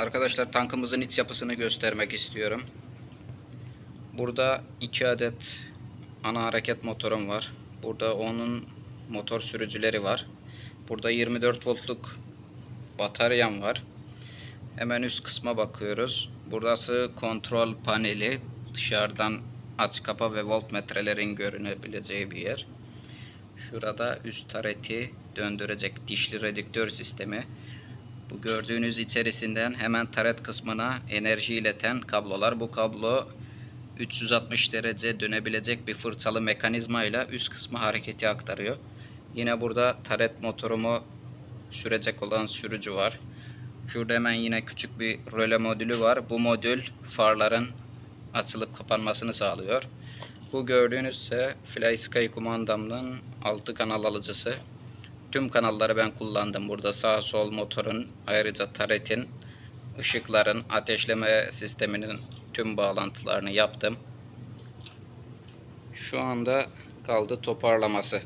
Arkadaşlar tankımızın iç yapısını göstermek istiyorum. Burada 2 adet ana hareket motorum var. Burada onun motor sürücüleri var. Burada 24 voltluk bataryam var. Hemen üst kısma bakıyoruz. Burası kontrol paneli. Dışarıdan aç kapa ve voltmetrelerin görünebileceği bir yer. Şurada üst tareti döndürecek dişli redüktör sistemi. Bu gördüğünüz içerisinden hemen taret kısmına enerji ileten kablolar. Bu kablo 360 derece dönebilecek bir fırçalı mekanizma ile üst kısmı hareketi aktarıyor. Yine burada taret motorumu sürecek olan sürücü var. Şurada hemen yine küçük bir röle modülü var. Bu modül farların açılıp kapanmasını sağlıyor. Bu gördüğünüz ise FlySky kumandamın 6 kanal alıcısı. Tüm kanalları ben kullandım. Burada sağ sol motorun ayrıca taretin, ışıkların, ateşleme sisteminin tüm bağlantılarını yaptım. Şu anda kaldı toparlaması.